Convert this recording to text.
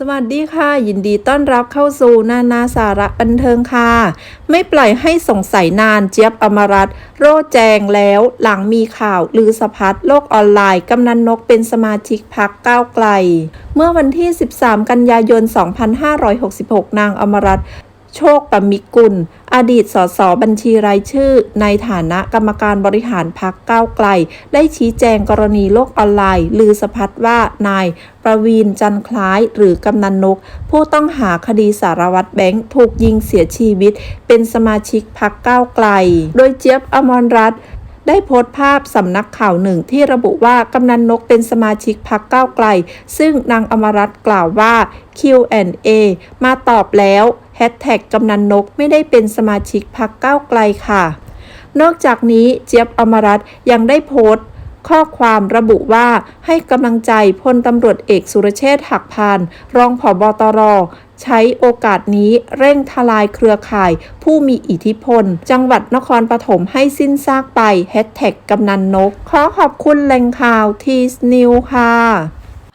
สวัสดีค่ะ ยินดีต้อนรับเข้าสู่นานาสาระบันเทิงค่ะ ไม่ปล่อยให้สงสัยนานเจี๊ยบอมรัตโรแจงแล้วหลังมีข่าวลือสะพัดโลกออนไลน์กำนันนกเป็นสมาชิกพักก้าวไกล เมื่อวันที่ 13 กันยายน 2566 นางอมรัต โชคปมิกุล อดีตสสบัญชีรายชื่อ ในฐานะกรรมการบริหารพักก้าวไกล ได้ชี้แจงกรณีโลกออนไลน์ลือสะพัดว่านายประวีนจันคล้ายหรือกำนันนก ผู้ต้องหาคดีสารวัตรแบงค์ถูกยิงเสียชีวิต เป็นสมาชิกพักก้าวไกล โดยเจี๊ยบอมรรัตน์ได้โพสต์ภาพสำนักข่าวหนึ่งที่ระบุว่ากำนันนกเป็นสมาชิกพักก้าวไกล ซึ่งนางอมรัตน์กล่าวว่า Q&A มาตอบแล้ว แฮชแท็กกำนันนกไม่ได้เป็นสมาชิกพักก้าวไกลค่ะ นอกจากนี้เจี๊ยบอมรัตยังได้โพสต์ข้อความระบุว่าให้กำลังใจพลตำรวจเอกสุรเชษฐ์หักพาน รองผบตร ใช้โอกาสนี้เร่งทลายเครือข่าย ผู้มีอิทธิพล จังหวัดนครปฐมให้สิ้นซากไปแฮชแท็กกำนันนก ขอขอบคุณแหล่งข่าวทีสนิวค่ะ